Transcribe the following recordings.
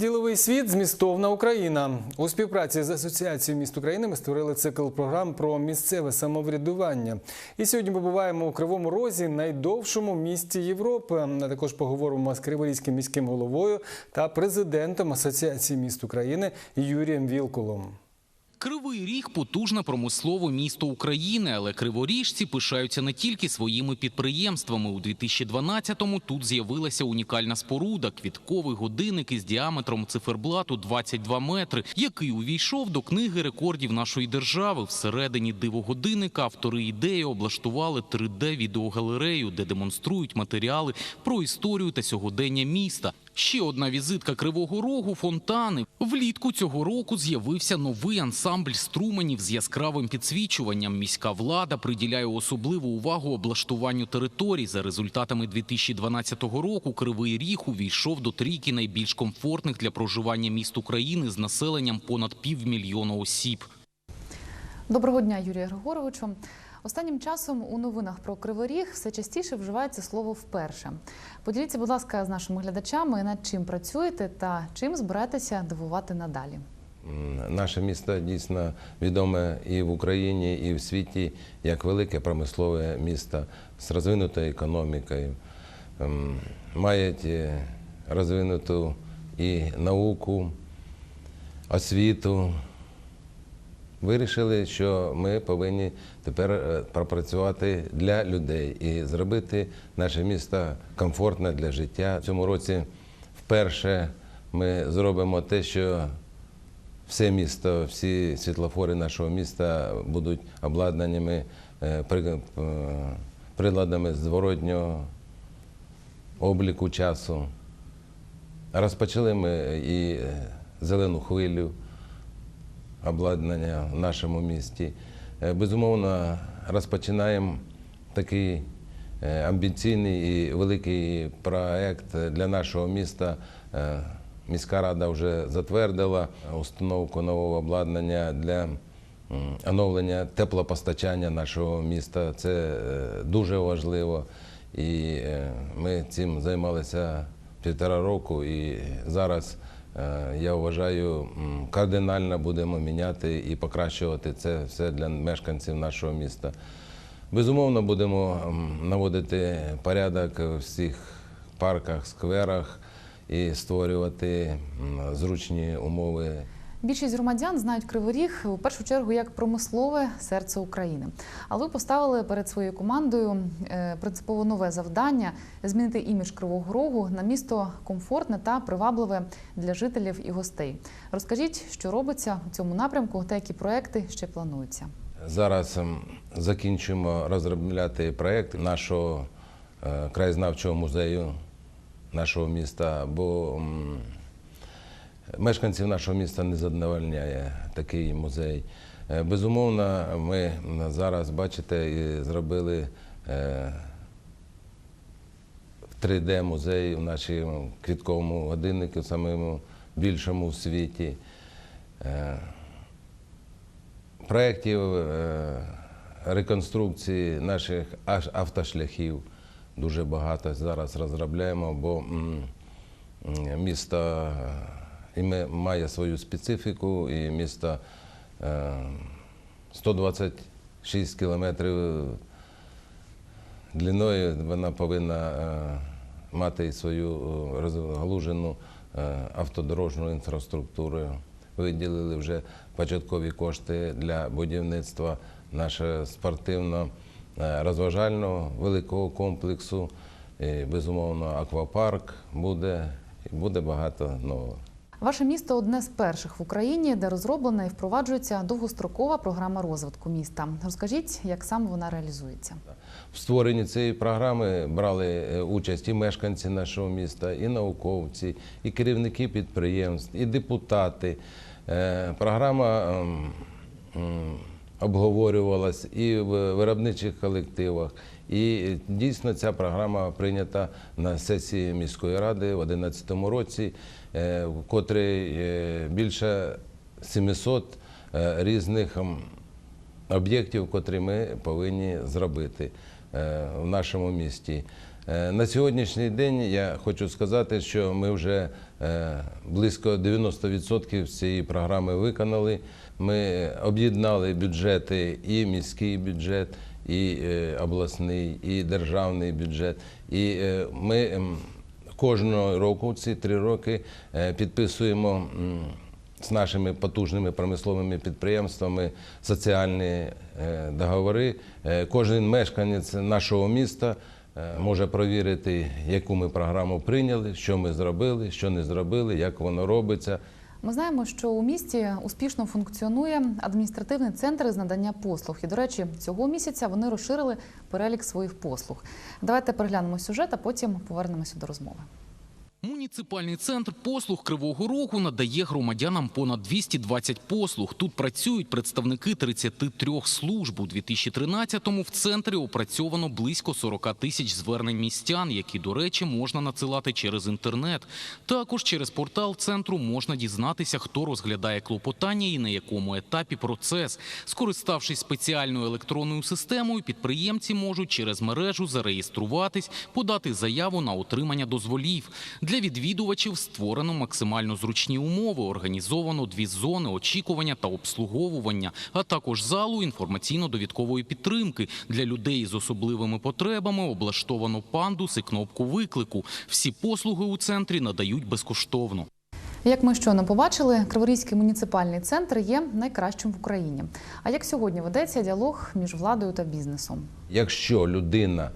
Діловий світ змістовна Україна у співпраці з асоціацією міст України ми створили цикл програм про місцеве самоврядування. І сьогодні побуваємо у Кривому Розі, найдовшому місті Європи. А також поговоримо з Криворізьким міським головою та президентом Асоціації міст України Юрієм Вілкулом. Кривий Ріг – потужне промислове місто України, але криворіжці пишаються не тільки своїми підприємствами. У 2012-му тут з'явилася унікальна споруда – квітковий годинник із діаметром циферблату 22 метри, який увійшов до книги рекордів нашої держави. Всередині дивогодинника автори ідеї облаштували 3D-відеогалерею, де демонструють матеріали про історію та сьогодення міста. Ще одна візитка Кривого Рогу – фонтани. Влітку цього року з'явився новий ансамбль струменів з яскравим підсвічуванням. Міська влада приділяє особливу увагу облаштуванню територій. За результатами 2012 року Кривий Ріг увійшов до трійки найбільш комфортних для проживання міст України з населенням понад півмільйона осіб. Доброго дня, Юрія Григоровичу. Останнім часом у новинах про Кривий Ріг все частіше вживається слово вперше. Поділіться, будь ласка, з нашими глядачами, над чим працюєте та чим збираєтеся дивувати надалі. Наше місто дійсно відоме і в Україні, і в світі як велике промислове місто з розвинутою економікою. Має е, розвинуту і науку, освіту. Вирішили, що ми повинні тепер е, пропрацювати для людей і зробити наше місто комфортне для життя. В цьому році вперше ми зробимо те, що все місто, всі світлофори нашого міста будуть обладнаними е, е, приладами зворотнього обліку часу. Розпочали ми і зелену хвилю обладнання в нашому місті. Е, Безумовно, розпочинаємо такий е, амбіційний і великий проект для нашого міста. Е, Міська рада вже затвердила установку нового обладнання для оновлення теплопостачання нашого міста. Це дуже важливо. І ми цим займалися півтора року. І зараз я вважаю, кардинально будемо міняти і покращувати це все для мешканців нашого міста. Безумовно, будемо наводити порядок у всіх парках, скверах і створювати зручні умови Більшість громадян знають Кривий Ріг у першу чергу як промислове серце України. Але ви поставили перед своєю командою е, принципово нове завдання змінити імідж Кривого Рогу на місто комфортне та привабливе для жителів і гостей. Розкажіть, що робиться у цьому напрямку та які проекти ще плануються. Зараз ем, закінчуємо розробляти проєкт нашого е, краєзнавчого музею нашого міста, бо мешканців нашого міста не задовольняє такий музей. Е, Безумовно, ми зараз, бачите, зробили е, 3D музей в нашому квітковому годиннику, самому більшому в світі. Е, проєктів е, реконструкції наших автошляхів дуже багато зараз розробляємо, бо місто е, і ми- має свою специфіку, і місто е, 126 кілометрів длиною, вона повинна е, мати свою е, розгалужену автодорожну інфраструктуру. Виділили вже початкові кошти для будівництва нашого спортивно-розважального великого комплексу. І, безумовно, аквапарк буде, і буде багато нового. Ваше місто одне з перших в Україні, де розроблена і впроваджується довгострокова програма розвитку міста. Розкажіть, як саме вона реалізується. В створенні цієї програми брали е, участь і мешканці нашого міста, і науковці, і керівники підприємств, і депутати. Е, Програма ем, обговорювалась і в виробничих колективах. І дійсно ця програма прийнята на сесії міської ради в 2011 році, е, в котрій е, більше 700 е, різних об'єктів, котрі ми повинні зробити е, в нашому місті. Е, На сьогоднішній день я хочу сказати, що ми вже е, близько 90% цієї програми виконали. Ми об'єднали бюджети і міський бюджет, і е, обласний, і державний бюджет. І ми кожного року, ці три роки, підписуємо з нашими потужними промисловими підприємствами соціальні договори. Кожен мешканець нашого міста може провірити, яку ми програму прийняли, що ми зробили, що не зробили, як воно робиться. Ми знаємо, що у місті успішно функціонує адміністративний центр з надання послуг. І, до речі, цього місяця вони розширили перелік своїх послуг. Давайте переглянемо сюжет, а потім повернемося до розмови. Муніципальний центр послуг Кривого Рогу надає громадянам понад 220 послуг. Тут працюють представники 33 служб. У 2013-му в центрі опрацьовано близько 40 тисяч звернень містян, які, до речі, можна надсилати через інтернет. Також через портал центру можна дізнатися, хто розглядає клопотання і на якому етапі процес. Скориставшись спеціальною електронною системою, підприємці можуть через мережу зареєструватись, подати заяву на отримання дозволів. Для відвідувачів створено максимально зручні умови, організовано дві зони очікування та обслуговування, а також залу інформаційно-довідкової підтримки. Для людей з особливими потребами облаштовано пандус і кнопку виклику. Всі послуги у центрі надають безкоштовно. Як ми щойно побачили, Криворізький муніципальний центр є найкращим в Україні. А як сьогодні ведеться діалог між владою та бізнесом? Якщо людина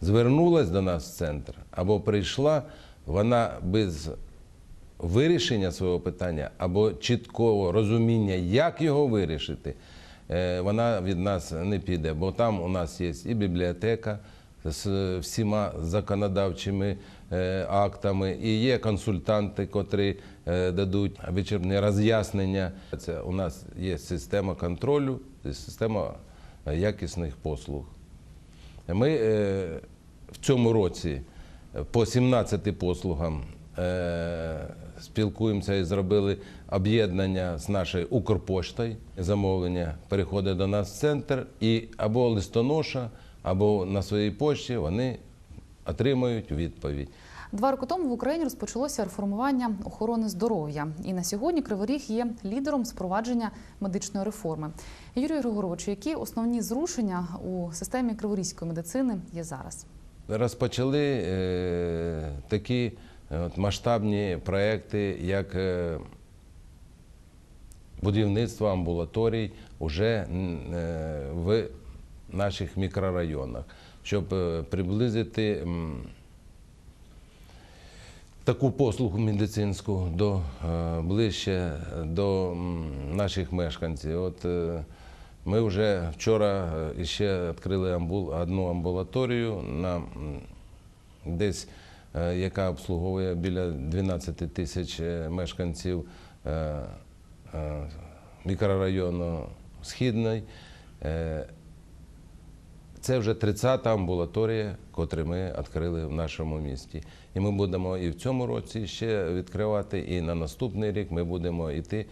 звернулась до нас в центр або прийшла, вона без вирішення свого питання або чіткого розуміння, як його вирішити, е, вона від нас не піде. Бо там у нас є і бібліотека з всіма законодавчими е, актами, і є консультанти, котрі е, дадуть вичерпні роз'яснення. Це у нас є система контролю, система якісних послуг. Ми в цьому році по 17 послугам е, спілкуємося і зробили об'єднання з нашою Укрпоштою. Замовлення переходить до нас в центр і або листоноша, або на своїй пошті вони отримують відповідь. Два роки тому в Україні розпочалося реформування охорони здоров'я, і на сьогодні Криворіг є лідером з впровадження медичної реформи. Юрій Григорович, які основні зрушення у системі криворізької медицини є зараз? Розпочали е, такі е, масштабні проекти, як е, будівництво амбулаторій уже в наших мікрорайонах, щоб приблизити таку послугу медицинську до, ближче до наших мешканців. От, ми вже вчора е, ще відкрили одну амбулаторію е, яка обслуговує біля 12 тисяч е, мешканців е, е, мікрорайону Східний. Це вже 30-та амбулаторія, котру ми відкрили в нашому місті. І ми будемо і в цьому році ще відкривати, і на наступний рік ми будемо йти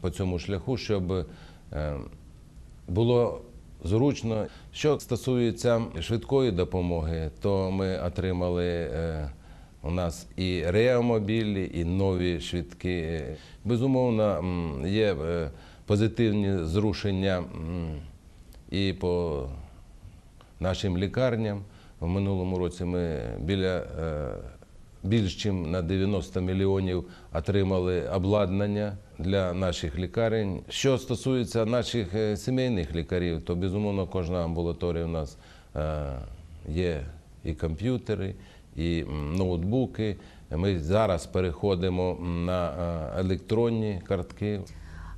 по цьому шляху, щоб було зручно. Що стосується швидкої допомоги, то ми отримали е, у нас і реамобілі, і нові швидкі. Безумовно, є е, позитивні зрушення і по нашим лікарням. В минулому році ми біля е, більш ніж на 90 мільйонів отримали обладнання для наших лікарень. Що стосується наших е, сімейних лікарів, то безумовно кожна амбулаторія у нас е, є і комп'ютери, і ноутбуки. Ми зараз переходимо на е, електронні картки.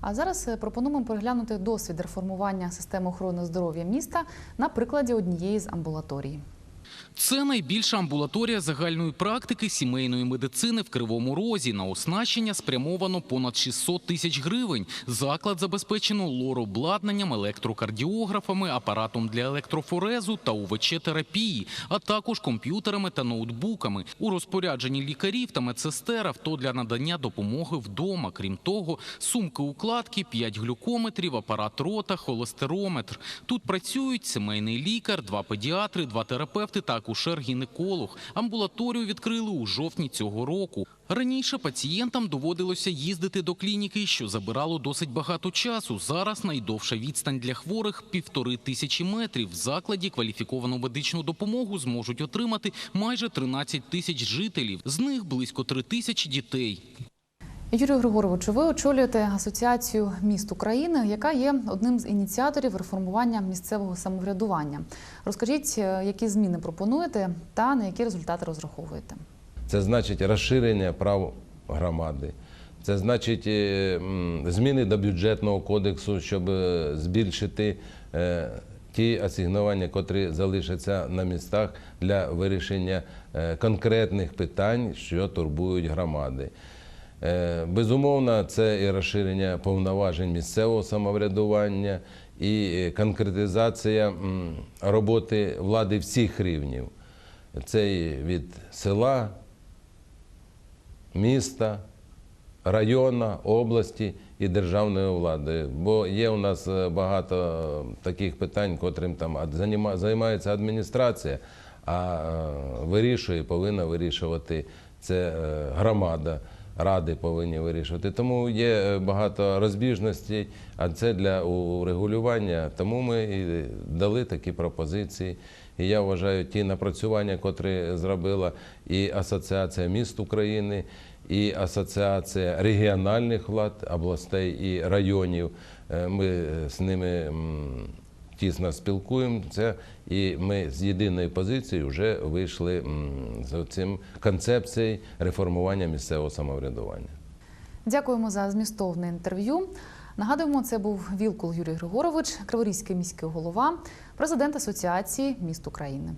А зараз пропонуємо переглянути досвід реформування системи охорони здоров'я міста на прикладі однієї з амбулаторій. Це найбільша амбулаторія загальної практики сімейної медицини в Кривому Розі. На оснащення спрямовано понад 600 тисяч гривень. Заклад забезпечено лор-обладнанням, електрокардіографами, апаратом для електрофорезу та УВЧ-терапії, а також комп'ютерами та ноутбуками. У розпорядженні лікарів та медсестер авто для надання допомоги вдома. Крім того, сумки-укладки, 5 глюкометрів, апарат рота, холестерометр. Тут працюють сімейний лікар, два педіатри, два терапевти терапевти та акушер-гінеколог. Амбулаторію відкрили у жовтні цього року. Раніше пацієнтам доводилося їздити до клініки, що забирало досить багато часу. Зараз найдовша відстань для хворих – півтори тисячі метрів. В закладі кваліфіковану медичну допомогу зможуть отримати майже 13 тисяч жителів. З них близько 3 тисячі дітей. Юрію Григоровичу, ви очолюєте асоціацію міст України, яка є одним з ініціаторів реформування місцевого самоврядування. Розкажіть, е, які зміни пропонуєте та на які результати розраховуєте? Це значить розширення прав громади. Це значить е, зміни до бюджетного кодексу, щоб е, збільшити ті асигнування, котрі залишаться на містах для вирішення конкретних питань, що турбують громади. Е, Безумовно, це і розширення повноважень місцевого самоврядування, і е, конкретизація роботи влади всіх рівнів. Це і від села, міста, району, області і державної влади. Бо є у нас е, багато таких питань, котрим там займається адміністрація, а вирішує, повинна вирішувати це громада. Ради повинні вирішувати. Тому є е, багато розбіжностей, а це для урегулювання. Тому ми і дали такі пропозиції. І я вважаю, ті напрацювання, котрі зробила і Асоціація міст України, і Асоціація регіональних влад, областей і районів. е, Ми з ними тісно спілкуємося, і ми з єдиної позиції вже вийшли з цим концепцією реформування місцевого самоврядування. Дякуємо за змістовне інтерв'ю. Нагадуємо, це був Вілкул Юрій Григорович, Криворізький міський голова, президент Асоціації міст України.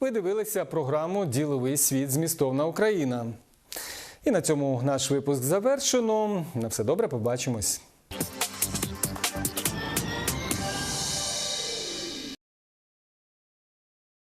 Ви дивилися програму Діловий світ змістовна Україна. І на цьому наш випуск завершено. На все добре, побачимось.